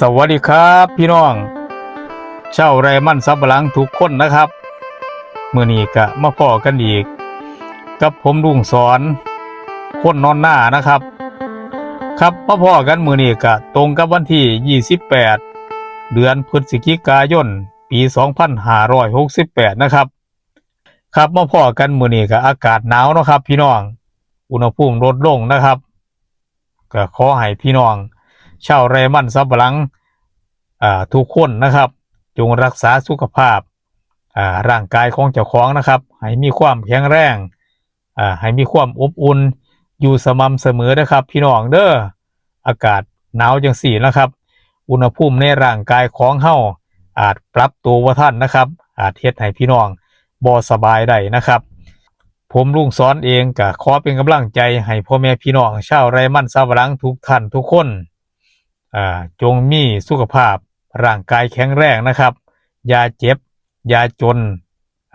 สวัสดีครับพี่น้องเช่าวไรมั่นซับหลังทุกคนนะครับเมื่อนี้ก็มาพ่อกันอีก กับผมลุงสอน คนนอนหน้านะครับ ครับมาพ่อกันมือนี้ก็ตรงกับวันที่ 28 เดือนพฤศจิกายน ปี 2568 นะครับ ครับมาพ่อกันมือนี้ก็อากาศหนาวนะครับ พี่น้อง อุณหภูมิลดลงนะครับ ก็ขอให้พี่น้อง ชาวไรมันสำปะหลังทุกคนนะครับ จงรักษาสุขภาพร่างกายของเจ้าของนะครับ ให้มีความแข็งแรงให้มีความอบอุ่นอยู่สม่ำเสมอนะครับ พี่น้องเด้ออากาศหนาวจังสี่นะครับ อุณหภูมิในร่างกายของเฮาอาจปรับตัวว่าท่านนะครับ อาจเฮ็ดให้พี่น้องบ่สบายได้นะครับ ผมลุงสอนเองก็ขอเป็นกำลังใจให้พ่อแม่พี่น้องชาวไร่มันสำปะหลังทุกท่านทุกคนอ่าจงมีสุขภาพร่างกายแข็งแรงนะครับอย่าเจ็บอย่าจน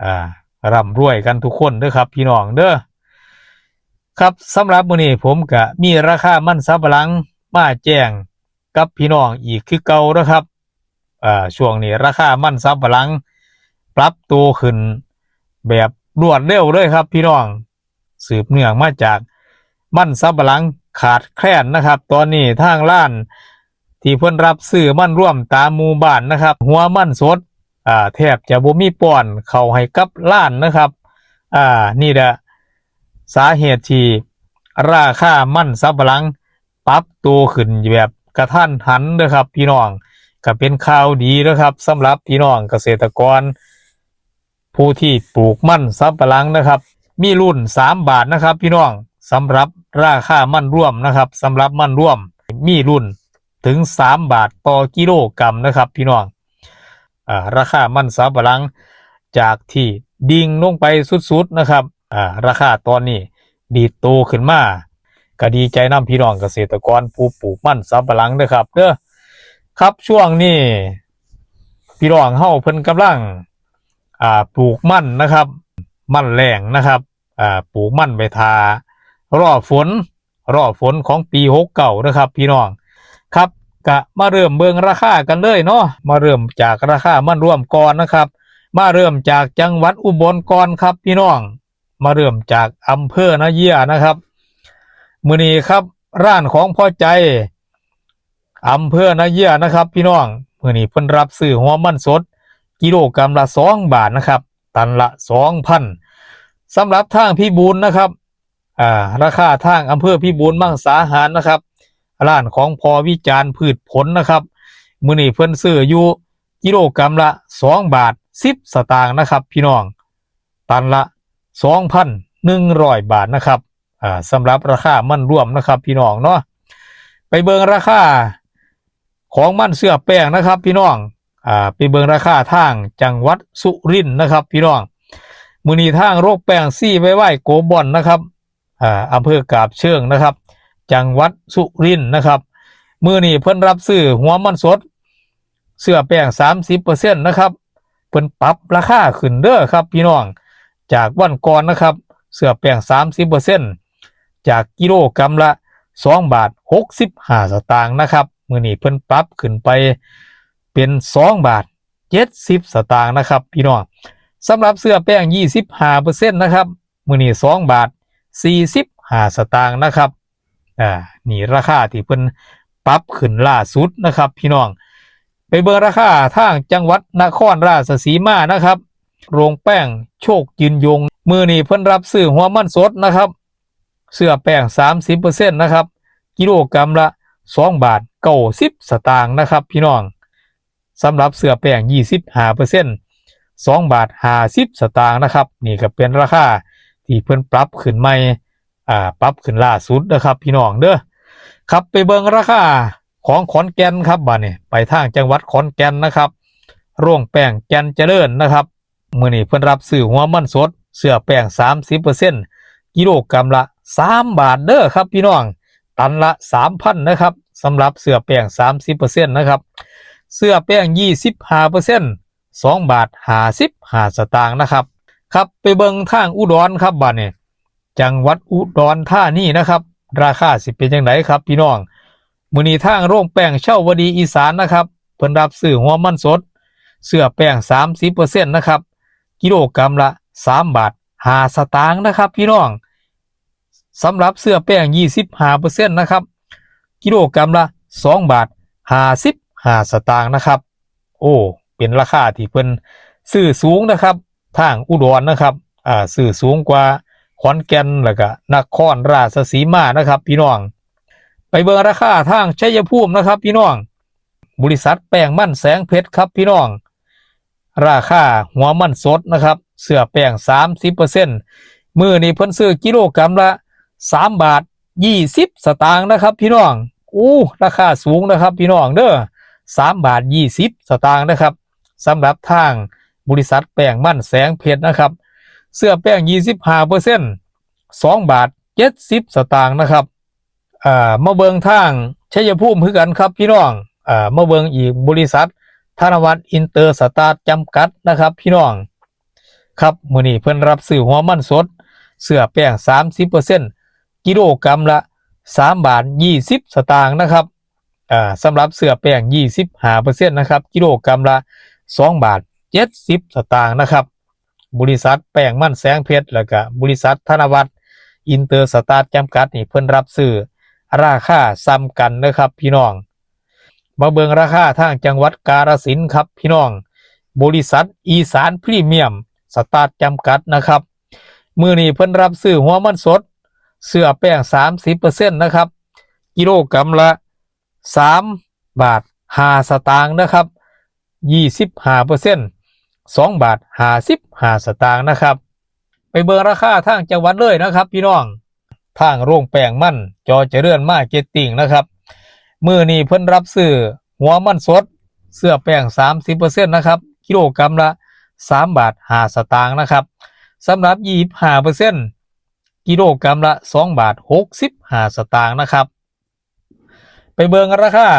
อ่าร่ำรวยกันทุกคนเด้อครับพี่น้องเด้อครับสำหรับมื้อนี้ผมก็มีราคามันสำปะหลังมาแจ้งกับพี่น้องอีกคือเก่านะครับอ่าช่วงนี้ราคามันสำปะหลังปรับตัวขึ้นแบบ รวดเร็วเลยครับ พี่น้อง สืบเนื่องมาจากมันสำปะหลังขาดแคลนนะครับ ตอนนี้ทางร้าน ที่เพิ่นรับซื้อมันร่วมตามหมู่บ้านนะครับ หัวมันสดอ่าแทบจะบ่มีป้อนเข้าให้กับล้านนะครับอ่านี่แหละสาเหตุที่ราคามันสับหลังปรับตัวขึ้นแบบกระทันหันเด้อครับ พี่น้องก็เป็นข่าวดีนะครับสำหรับพี่น้องเกษตรกร ผู้ที่ปลูกมันสับปะหลังนะครับ มีรุ่น 3 บาทนะครับ พี่น้องสำหรับราคามันร่วมนะครับสำหรับมันร่วมมีรุ่นถึง 3 บาทต่อกิโลกรัมนะครับ พี่น้องอราคามันสำปะหลังจากที่ดิ่งลงไปสุดๆนะครับราคาตอนนี้ดีโตขึ้นมาก็ดีใจนํพี่น้องเกษตรกรผู้ปลูกมันสำปะหลังนะครับเด้อครับช่วงนี้พี่น้องเฮาเพิ่นกำลัง อ่าปลูกมันนะครับ มันแรงนะครับอ่าปลูกมันไปทารอฝนรอฝนของปี69นะครับ พี่น้องครับกะมาเริ่มเบิงราคากันเลยเนาะมาเริ่มจากราคามันร่วมก่อนนะครับ มาเริ่มจากจังหวัดอุบลก่อนครับ พี่น้อง มาเริ่มจากอำเภอนาเยียนะครับมือนี้ครับร้านของพ่อใจอำเภอนาเยียนะครับ พี่น้องมือนี้เพิ่นรับซื้อหัวมันสด กิโลกรัมละสองบาทนะครับ ตันละสองพันสำหรับทางพี่บูนนะครับอ่าราคาทางอำเภอพี่บูนมังสาหารนะครับร้านของพอวิจารณ์พืชผลนะครับมือนี้เพิ่นซื้ออยู่กิโลกรัมละสองบาทสิบสตางค์นะครับ พี่น้อง ตันละสองพันหนึ่งร้อยบาทนะครับอ่าสำหรับราคามันร่วมนะครับ พี่น้องเนาะไปเบิงราคาของมันเสื้อแป้งนะครับ พี่น้อง อ่าไปเบิงราคาทางจังหวัดสุรินทร์นะครับ พี่น้องมือนี้ทางโรคแป้งซี่ไว้ไหวโกบอนนะครับอ่าอำเภอกาบเชิงนะครับ จังหวัดสุรินทร์นะครับมือนี้เพิ่นรับซื้อหัวมันสด เสื้อแป้งสามสิบเปอร์เซ็นต์นะครับเพิ่นปรับราคาขึ้นเด้อครับ พี่น้องจากวันก่อนนะครับ เสื้อแป้งสามสิบเปอร์เซ็นต์จากกิโลกรัมละสองบาทหกสิบห้าสตางค์นะครับมือนี้เพิ่นปรับขึ้นไป เป็นสองบาทเจ็ดสิบสตางค์นะครับพี่น้องสำหรับเสื้อแป้งยี่สิบห้าเปอร์เซ็นต์นะครับมือนี้สองบาทสี่สิบห้าสตางค์นะครับอ่านี่ราคาที่เพิ่นปรับขึ้นล่าสุดนะครับพี่น้องไปเบิ่งราคาทางจังหวัดนครราชสีมานะครับ โรงแป้งโชคยืนยง มือนี่เพิ่นรับซื้อหัวมันสดนะครับ เสื้อแป้ง 30%นะครับ กิโลกรัมละ 2 บาท90สตางค์นะครับ พี่น้อง สำหรับเสื้อแป้ง25% 2บาท50สตางค์นะครับ นี่ก็เป็นราคาที่เพิ่นปรับขึ้นใหม่อ่าปรับขึ้นล่าสุดนะครับ พี่น้องเด้อครับไปเบิ่งราคาของขอนแก่นครับบ้านนี้ไปทางจังหวัดขอนแก่นนะครับโรงแป้งแก่นเจริญนะครับมื้อนี้เพิ่นรับซื้อหัวมันสด เสื้อแป้ง 30%กิโลกรัมละ 3 บาทเด้อครับ พี่น้อง ตันละ 3,000นะครับสำหรับเสื้อแป้ง 30%นะครับ เสื้อแป้ง25% 2บาท55สตางค์นะครับ ครับไปเบิงทางอุดรครับบ้านนี้จังหวัดอุดรธานีนะครับ ราคาสิเป็นยังไงครับพี่น้องมือนีทางโรงแป้งเช่าวดีอีสานนะครับเพิ่นรับซื้อหัวมันสด เสื้อแป้ง30%นะครับกิโลกรัมละ3บาท5สตางค์นะครับ พี่น้องสำหรับเสื้อแป้ง25%นะครับกิโลกรัมละ2บาท55ส สตางค์นะครับ โอ้เป็นราคาที่เพิ่นซื้อสูงนะครับ ทางอุดรนะครับอ่าซื้อสูงกว่าขอนแก่นแล้วก็นครราชสีมานะครับ พี่น้อง ไปเบิ่งราคาทางชัยภูมินะครับ พี่น้อง บริษัทแป้งมั่นแสงเพชรครับพี่น้อง ราคาหัวมันสดนะครับ เสื้อแป้ง30%มือนี้เพิ่นซื้อกิโลกรัมละ3บาท20สตางค์นะครับ พี่น้องอู้ราคาสูงนะครับ พี่น้องเด้อ 3บาท20สตางค์นะครับสำหรับทางบริษัทแป้งมั่นแสงเพชรนะครับ เสื้อแป้ง25% 2บาท70สตางค์นะครับอ่ามาเบิงทางชัยภูมิคือกันครับพี่น้องอ่ามาเบิงอีกบริษัทธนวัฒน์อินเตอร์สตาร์จำกัดนะครับ พี่น้อง ครับมือนี้เพิ่นรับซื้อหัวมันสด เสื้อแป้ง30%กิโลกรัมละ3บาท20สตางค์นะครับ อ่าสำหรับเสื้อแป้ง25%นต์นะครับ กิโลกรัมละ2บาท70สตางค์นะครับ บริษัทแป้งมั่นแสงเพชรแล้วก็บริษัทธนวัฒน์อินเตอร์สตาร์จำกัดนี่เพิ่นรับซื้อราคาซ้ำกันนะครับพี่น้อง มาเบิงราคาทางจังหวัดกาฬสินธุ์ครับพี่น้อง บริษัทอีสานพรีเมียม สตาร์จำกัดนะครับ มือนี้เพิ่นรับซื้อหัวมันสด เสื้อแป้ง 30%นะครับ กิโลกรัมละ 3บาท5สตางค์นะครับ25% 2บาท55สตางค์นะครับ ไปเบิงราคาทางจังหวัดเลยนะครับ พี่น้องทางโรงแป้งมั่นจอเจริญมาเก็ตติ้งนะครับมือนี้เพิ่นรับซื้อหัวมันสด เสื้อแป้ง30%นนะครับกิโลกรัมละ3บาท5สตางค์นะครับสำหรับ25%กิโลกรัมละ2บาท65สตางค์นะครับ ไปเบิงราคา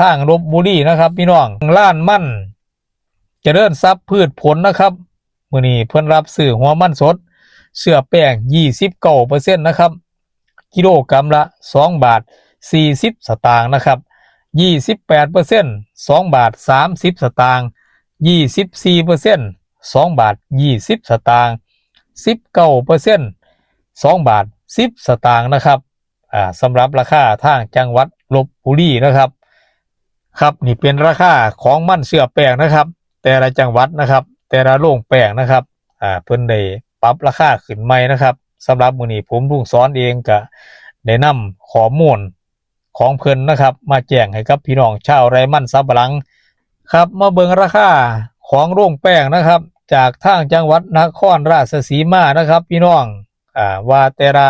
ทางลบบุรีนะครับพี่น้องล้านมั่นจะเริ่นซับพืชผลนะครับมื่อนี้เพื่อนรับสื่อหัวมั่นสด เสื้อแป้ง20เก้าเปอร์เซ็นต์นะครับ กิโลกรัมละสองบาทสี่สิบสตางค์นะครับยี่สิบแปดเปอร์เซ็นต์สองบาทสามสิบสตางค์ยี่สิบสี่เปอร์เซ็นต์สองบาทยี่สิบสตางค์สิบเก้าเปอร์เซ็นต์สองบาทสิบสตางค์นะครับสำหรับราคาทางจังหวัด ลบบุรีนะครับ ครับนี่เป็นราคาของมันเสื้อแป้งนะครับ แต่ละจังหวัดนะครับ แต่ละโรงแป้งนะครับอ่าเพิ่นได้ปรับราคาขึ้นใหม่นะครับสำหรับมื้อนี้ผมลุงสอนเองก็ได้นำข้อมูลของเพิ่นนะครับ มาแจ้งให้กับพี่น้องชาวไร่มันสับหลังครับมาเบิ่งราคาของโรงแป้งนะครับ จากทางจังหวัดนครราชสีมานะครับ พี่น้องอ่าว่าแต่ละ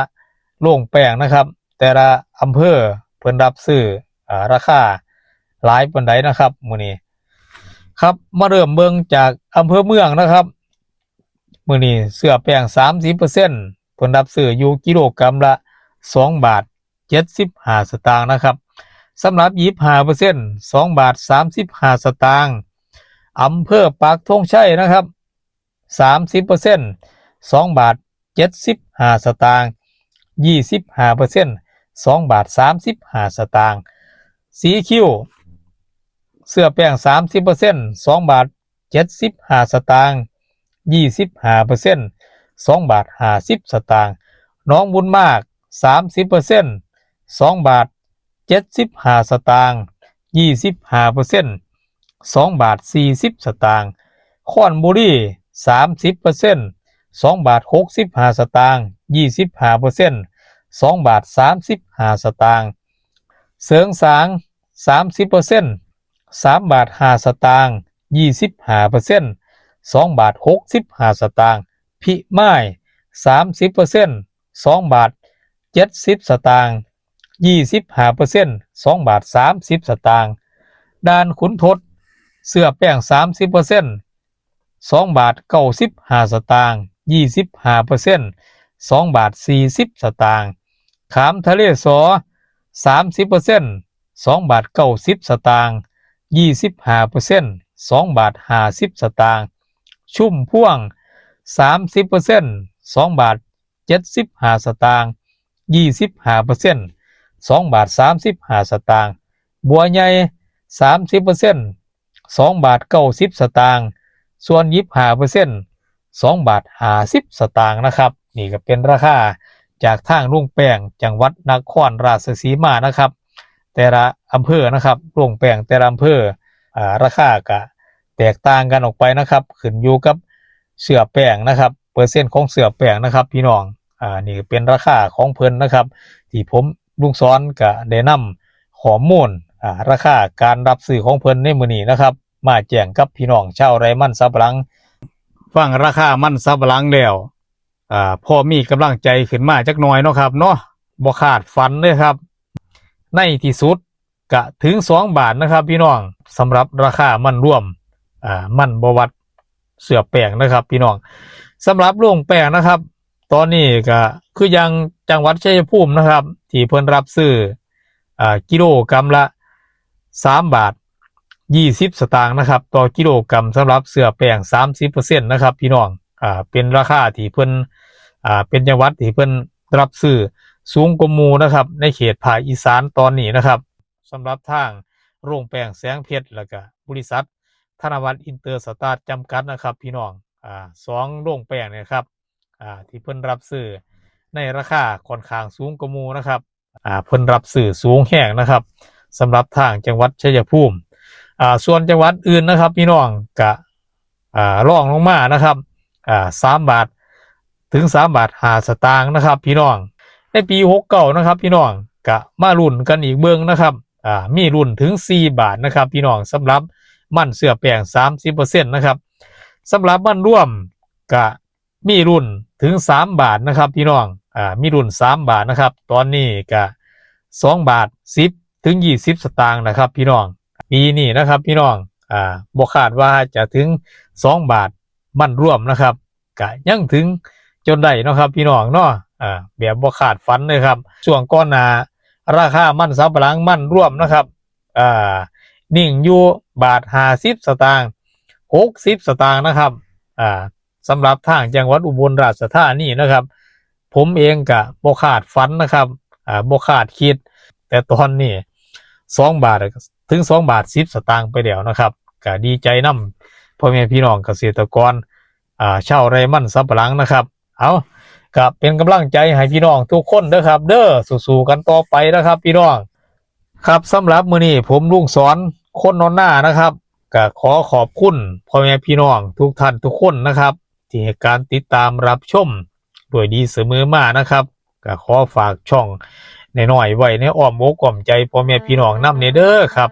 โรงแป้งนะครับ แต่ละอำเภอ พิ่นรับซื้ออ่าราคาหลายปานใดนะครับมื้อนี้ครับมาเริ่มเบิ่งจากอำเภอเมืองนะครับมื้อนี้เสื้อแป้ง30%เพิ่นรับซื้ออยู่กิโลกรัมละ 2 บาท 75 สตางค์นะครับสำหรับ25% 2บาท 35 สตางค์อำเภอปากธงชัยนะครับ 30% 2 บาท 75 สตางค์25% 2 บาท 35 สตางค์สีคิ้ว เสื้อแป้ง 30% 2 บาท 75 สตางค์25% 2 บาท 50 สตางค์น้องบุญมาก 30% 2 บาท 75 สตางค์25% 2 บาท 40 สตางค์ค้อนบุรี 30% 2 บาท 65 สตางค์25% 2 บาท 35 สตางค์ เสริงสาง 30% 3 บาท 5 สตางค์25% 2 บาท 65 สตางค์ พิไม้30% 2 บาท 70 สตางค์25% 2 บาท 30 สตางค์ด้านขุนทด เสื้อแป้ง 30% 2 บาท 95 สตางค์25% 2 บาท 40 สตางค์ ขามทะเลสอ30% 2บาท90สตางค์25% 2บาท50สตางค์ชุ่มพ่วง30% 2บาท75สตางค์25% 2บาท35สตางค์บัวใหญ่30% 2บาท90สตางค์ส่วน25% 2บาท50สตางค์นะครับ นี่ก็เป็นราคา จากทางลุงแป้งจังหวัดนครราชสีมานะครับ แต่ละอำเภอนะครับลุงแป้งแต่ละอำเภออ่าราคาก็แตกต่างกันออกไปนะครับ ขึ้นอยู่กับเสือแป้งนะครับ เปอร์เซ็นต์ของเสือแป้งนะครับ พี่น้องอ่านี่เป็นราคาของเพิ่นนะครับ ที่ผมลุงซ้อนก็ได้นำข้อมูลอ่าราคาการรับซื้อของเพิ่นในมื้อนี้นะครับ มาแจ้งกับพี่น้องชาวไร่มันสับหลังฟังราคามันสับหลังแล้ว อ่าพอมีกำลังใจขึ้นมาจักหน่อยเนาะครับ เนาะบ่ขาดฝันเลยครับ ในที่สุดกะถึง2บาทนะครับ พี่น้องสำหรับราคามันร่วมอ่ามันบวัดเสือแป้งนะครับ พี่น้องสำหรับโรงแป้งนะครับ ตอนนี้ก็คือยังจังหวัดชัยภูมินะครับ ที่เพิ่นรับซื้ออ่ากิโลกรัมละ3บาท20สตางค์นะครับ ต่อกิโลกรัมสำหรับเสือแป้ง30%นะครับ พี่น้องอ่าเป็นราคาที่เพิ่น อ่าเป็นจังหวัดที่เพิ่นรับซื้อสูงกว่าหมู่นะครับ ในเขตภาคอีสานตอนนี้นะครับสำหรับทางโรงแป้งแสงเพชรแล้วก็บริษัท ธนวัฒน์อินเตอร์สตาร์จำกัดนะครับ พี่น้องอ่าสองโรงแป้งนี่ยครับอ่าที่เพิ่นรับซื้อในราคาค่อนข้างสูงกว่าหมู่นะครับอ่าเพิ่นรับซื้อสูงแห้งนะครับสำหรับทางจังหวัดชัยภูมิอ่าส่วนจังหวัดอื่นนะครับ พี่น้องกะอ่าร่องลงมานะครับอ่าสามบาท ถึงสามบาทหาสตางค์นะครับ พี่น้องในปีหกเก่านะครับ พี่น้องกะมารุ่นกันอีกเบื้องนะครับอ่ามีรุ่นถึงสี่บาทนะครับ พี่น้องสำหรับมันเสื้อแป้งสามสิบเปอร์เซ็นต์นะครับสำหรับมันร่วมกะมีรุ่นถึงสามบาทนะครับ พี่น้องอ่ามีรุ่นสามบาทนะครับ ตอนนี้กะสองบาทสิบถึงยี่สิบสตางค์นะครับ พี่น้องปีนี้นะครับ พี่น้องอ่าบอกคาดว่าจะถึงสองบาทมันร่วมนะครับกะยังถึง จนได้นะครับ พี่น้องเนาะอ่าแบบบ่ขาดฝันเลยครับช่วงก้อนหนาราคามันสำปะหลังมันร่วมนะครับอ่านิ่งอยู่บาทห้าสิบสตางค์หกสิบสตางค์นะครับอ่าสำหรับทางจังหวัดอุบลราชธานีนะครับ ผมเองกะบ่ขาดฝันนะครับอ่าบ่ขาดคิด แต่ตอนนี้สองบาทถึงสองบาทสิบสตางค์ไปแล้วนะครับก็ดีใจนำพ่อแม่พี่น้องเกษตรกรอ่าชาวไรมันสับหลังนะครับ เอาก็เป็นกำลังใจให้พี่น้องทุกคนเด้อครับ เด้อสู้ๆกันต่อไปนะครับ พี่น้อง ครับสำหรับมื้อนี้ผมลุงสอนคนนอนหน้านะครับก็ขอขอบคุณพ่อแม่พี่น้องทุกท่านทุกคนนะครับ ที่ให้การติดตามรับชมด้วยดีเสมอมานะครับก็ขอฝากช่องในน้อยไว้ในอ้อมอกอ้อมใจพ่อแม่พี่น้องนำเนเด้อครับ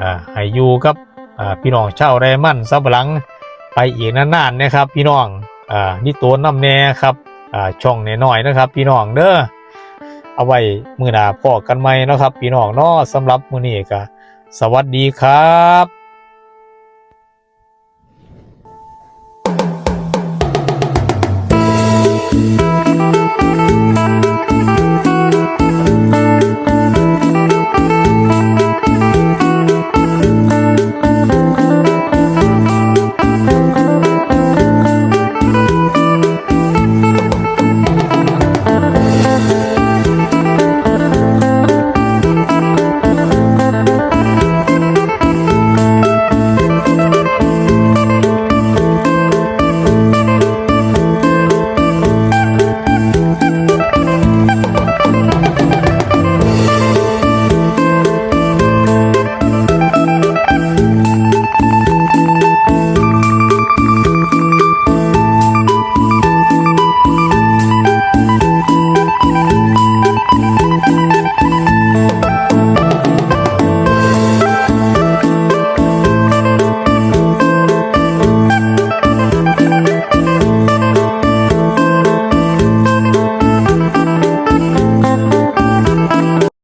อ่าให้อยู่กับอ่าพี่น้องชาวไรมันสับหลังไปอีกนานๆนะครับ พี่น้อง อ่านี่ตัวน้ำแน่ครับอ่าช่องน้อยๆนะครับ พี่น้องเด้อเอาไว้มือหนาพอกันไหมนะครับ พี่น้องเนาะสำหรับมือนี้ก็สวัสดีครับ